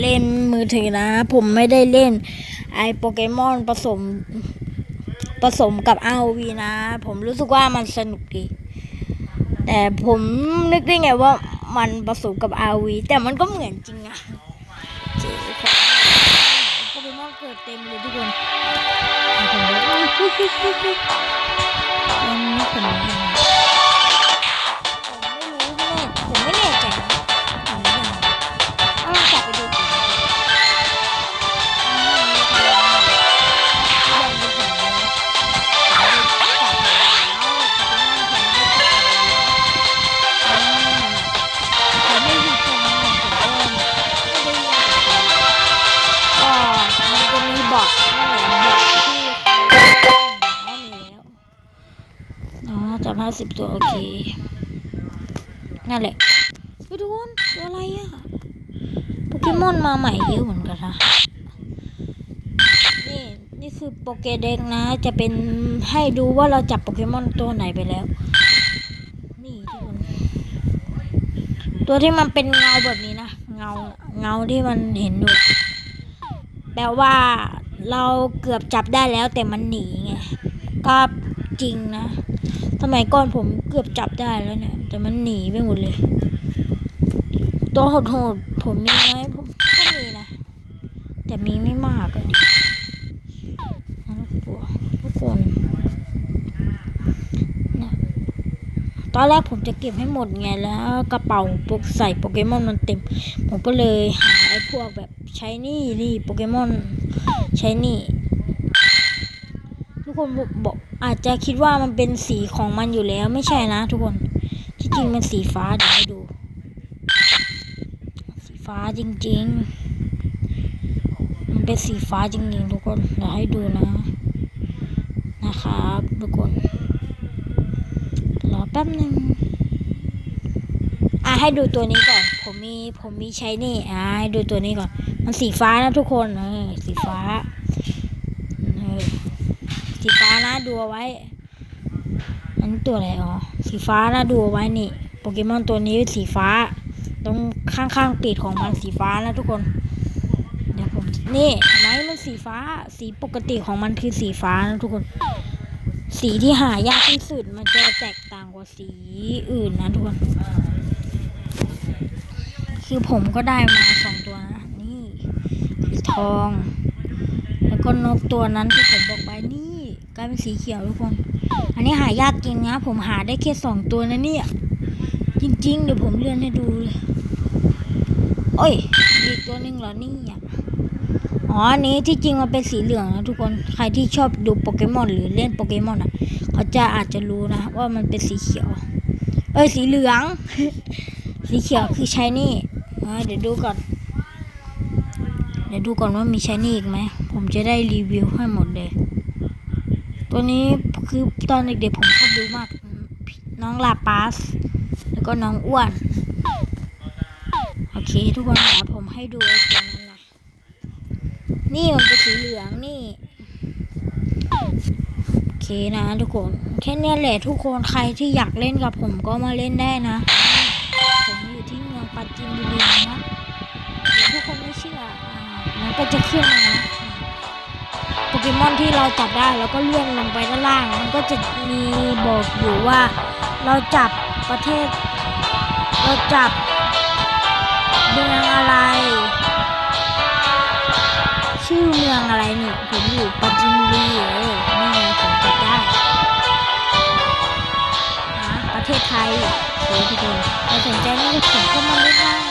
เล่นมือถือนะ ผมไม่ได้เล่น ไอโปเกมอนผสมผสมกับ ROV นะ ผมรู้สึกว่ามันสนุกดี แต่ผมนึกได้ไงว่ามันผสมกับ ROV แต่มันก็เหมือนจริงอะโปเกมอนเกิดเต็มเลยทุกคนผมบอกอุ๊ยอุ๊ยอุ๊ยอุ๊ยอุ๊ยวันนี้ผ อ๋อจับห้าสิบตัวโอเค นั่นแหละไปดูนตัวอะไรอะโปเกมอนมาใหม่เยอะเหมือนกันนะ นี่นี่คือโปเกเด็กนะ จะเป็นให้ดูว่าเราจับโปเกมอนตัวไหนไปแล้ว นี่ทุกคนตัวที่มันเป็นเงาแบบนี้นะ เงา เงาที่มันเห็นอยู่แปลว่าเราเกือบจับได้แล้วแต่มันหนีไงก็จริงนะ สมัยก่อนผมเกือบจับได้แล้วเนี่ย แต่มันหนีไปหมดเลย ตัวโหดๆผมมีไหมผมก็มีนะ แต่มีไม่มากอะดินะทุกคนทุกคนนี่ยตอนแรกผมจะเก็บให้หมดไงแล้วกระเป๋าปกใส่โปเกมอนมันเต็ม ผมก็เลยหาไอ้พวกแบบใช้นี่นี่โปเกมอนใช้นี่ กคนบอกอาจจะคิดว่ามันเป็นสีของมันอยู่แล้วไม่ใช่นะทุกคนที่จริงมันสีฟ้าเดี๋ยวให้ดู สีฟ้าจริง ๆ มันเป็นสีฟ้าจริงๆทุกคนเดี๋ยวให้ดูนะ นะครับทุกคนรอแป๊บหนึ่งอะให้ดูตัวนี้ก่อน ผมมีผมมีใช้นี่อะให้ดูตัวนี้ก่อน มันสีฟ้านะทุกคนเออสีฟ้า สีฟ้านะดูเอาไว้ อันนี้ตัวอะไรอ๋อสีฟ้านะดูเอาไว้นี่ โปเกมอนตัวนี้สีฟ้า ตรงข้างๆปีกของมันสีฟ้านะทุกคน เดี๋ยวผมนี่ไหมมันสีฟ้า สีปกติของมันคือสีฟ้านะทุกคน สีที่หายากที่สุดมันจะแตกต่างกว่าสีอื่นนะทุกคน คือผมก็ได้มาสองตัวนะนี่สีทองแล้วก็นกตัวนั้นที่ผมบอกไปนี่ กลายเป็นสีเขียวทุกคน อันนี้หายากจริงนะ ผมหาได้แค่สองตัวนะเนี่ย จริง ๆ เดี๋ยวผมเลื่อนให้ดูเลย โอ้ย มีอีกตัวหนึ่งเหรอนี่อะอ๋ออันนี้ที่จริงมันเป็นสีเหลืองนะทุกคน ใครที่ชอบดูโปเกมอนหรือเล่นโปเกมอนอะ เขาจะอาจจะรู้นะว่ามันเป็นสีเขียว เอ้ยสีเหลือง สีเขียวคือใช้นี่เดี๋ยวดูก่อน เดี๋ยวดูก่อนว่ามีใช้นี่อีกไหม ผมจะได้รีวิวให้หมดเลย ตัวนี้คือตอนเด็กๆผมชอบดูมาก น้องลาปาส แล้วก็น้องอ้วน โอเค ทุกคนเดี๋ยวผมให้ดูไอ้ตัวนั้นนะนี่มันเป็นสีเหลืองนี่ โอเคนะทุกคน แค่นี้แหละทุกคนใครที่อยากเล่นกับผมก็มาเล่นได้นะ ผมอยู่ที่เมืองปราจีนบุรีนะทุกคนไม่เชื่ออมันก็จะขึ้นมานะ เกมอนที่เราจับได้แล้วก็เลื่อนลงไปด้านล่าง มันก็จะมีบอกอยู่ว่า เราจับประเทศ เราจับเมืองอะไร ชื่อเมืองอะไรนี่ผมอยู่ปราจีนบุรีเออนี่ไงผมจับได้นะประเทศไทยโอ้ยทุกคนใครสนใจนี่ผมก็มาเล่นได้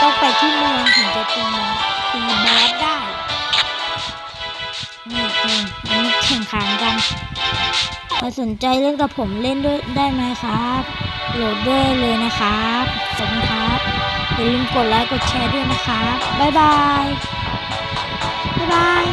ต้องไปที่เมืองถึงจะตีตีบอสได้นี่เองอันนี้แข่งขันกันใครสนใจเล่นกับผมเล่นด้วยได้ไหมครับโหลดด้วยเลยนะครับขอบคุณครับอย่าลืมกดไลค์กดแชร์ด้วยนะครับบ๊ายบายบ๊ายบาย